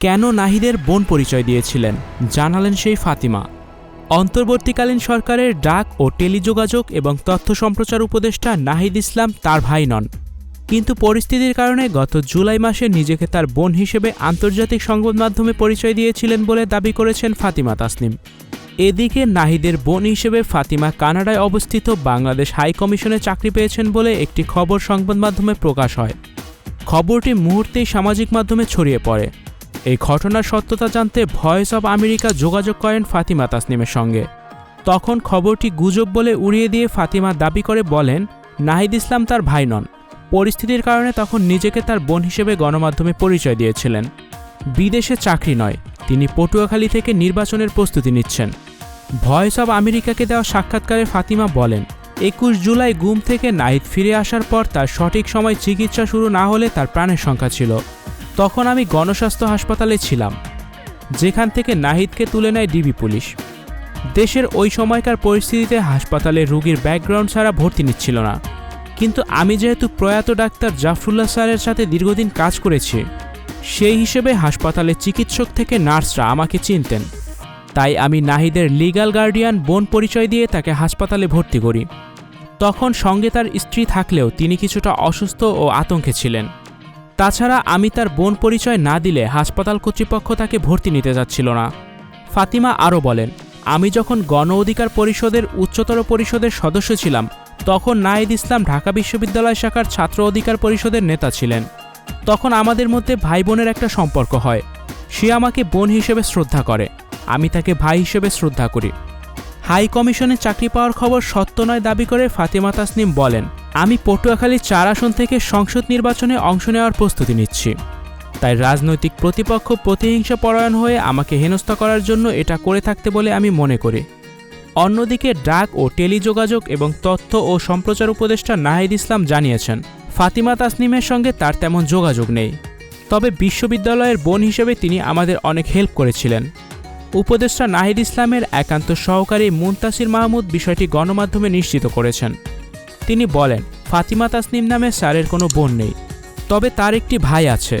কেন নাহিদের বোন পরিচয় দিয়েছিলেন? জানালেন সেই ফাতিমা। অন্তর্বর্তীকালীন সরকারের ডাক ও টেলিযোগাযোগ এবং তথ্য সম্প্রচার উপদেষ্টা নাহিদ ইসলাম তার ভাই নন। কিন্তু পরিস্থিতির কারণে গত জুলাই মাসে নিজেকে তার বোন হিসেবে আন্তর্জাতিক সংবাদ মাধ্যমে পরিচয় দিয়েছিলেন বলে দাবি করেছেন ফাতিমা তাসনিম। এদিকে নাহিদের বোন হিসেবে ফাতিমা কানাডায় অবস্থিত বাংলাদেশ হাই কমিশনে চাকরি পেয়েছেন বলে একটি খবর সংবাদ মাধ্যমে প্রকাশ হয়। খবরটি মুহূর্তেই সামাজিক মাধ্যমে ছড়িয়ে পড়ে। এই ঘটনার সত্যতা জানতে ভয়েস অব আমেরিকা যোগাযোগ করেন ফাতিমা তাসনিমের সঙ্গে। তখন খবরটি গুজব বলে উড়িয়ে দিয়ে ফাতিমা দাবি করে বলেন, নাহিদ ইসলাম তার ভাই নন। পরিস্থিতির কারণে তখন নিজেকে তার বোন হিসেবে গণমাধ্যমে পরিচয় দিয়েছিলেন। বিদেশে চাকরি নয়, তিনি পটুয়াখালী থেকে নির্বাচনের প্রস্তুতি নিচ্ছেন। ভয়েস অব আমেরিকাকে দেওয়া সাক্ষাৎকারে ফাতিমা বলেন, একুশ জুলাই গুম থেকে নাহিদ ফিরে আসার পর তার সঠিক সময় চিকিৎসা শুরু না হলে তার প্রাণের সংখ্যা ছিল। তখন আমি গণস্বাস্থ্য হাসপাতালে ছিলাম, যেখান থেকে নাহিদকে তুলে নেয় ডিবি পুলিশ। দেশের ওই সময়কার পরিস্থিতিতে হাসপাতালে রুগীর ব্যাকগ্রাউন্ড ছাড়া ভর্তি নিচ্ছিল না। কিন্তু আমি যেহেতু প্রয়াত ডাক্তার জাফরুল্লাহ স্যারের সাথে দীর্ঘদিন কাজ করেছি, সেই হিসেবে হাসপাতালে চিকিৎসক থেকে নার্সরা আমাকে চিনতেন। তাই আমি নাহিদের লিগ্যাল গার্ডিয়ান বোন পরিচয় দিয়ে তাকে হাসপাতালে ভর্তি করি। তখন সঙ্গে তার স্ত্রী থাকলেও তিনি কিছুটা অসুস্থ ও আতঙ্কে ছিলেন। তাছাড়া আমি তার বোন পরিচয় না দিলে হাসপাতাল কর্তৃপক্ষ তাকে ভর্তি নিতে যাচ্ছিল না। ফাতিমা আরও বলেন, আমি যখন গণ অধিকার পরিষদের উচ্চতর পরিষদের সদস্য ছিলাম, তখন নাহিদ ইসলাম ঢাকা বিশ্ববিদ্যালয় শাখার ছাত্র অধিকার পরিষদের নেতা ছিলেন। তখন আমাদের মধ্যে ভাই বোনের একটা সম্পর্ক হয়। সে আমাকে বোন হিসেবে শ্রদ্ধা করে। আমি তাকে ভাই হিসেবে শ্রদ্ধা করি। হাই কমিশনে চাকরি পাওয়ার খবর সত্য নয় দাবি করে ফাতেমা তাসনিম বলেন আমি পটুয়াখালী চার আসন থেকে সংসদ নির্বাচনে অংশ নেওয়ার প্রস্তুতি নিচ্ছি। তাই রাজনৈতিক প্রতিপক্ষ প্রতিহিংসা পরায়ণ হয়ে আমাকে হেনস্থা করার জন্য এটা করে থাকতে বলে আমি মনে করি। অন্যদিকে ডাক ও টেলিযোগাযোগ এবং তথ্য ও সম্প্রচার উপদেষ্টা নাহিদ ইসলাম জানিয়েছেন, ফাতিমা তাসনিমের সঙ্গে তার তেমন যোগাযোগ নেই। তবে বিশ্ববিদ্যালয়ের বোন হিসেবে তিনি আমাদের অনেক হেল্প করেছিলেন। উপদেষ্টা নাহিদ ইসলামের একান্ত সহকারী মুনতাসির মাহমুদ বিষয়টি গণমাধ্যমে নিশ্চিত করেছেন। তিনি বলেন ফাতিমা তাসনিম নামে স্যারের কোনো বোন নেই। তবে তার একটি ভাই আছে।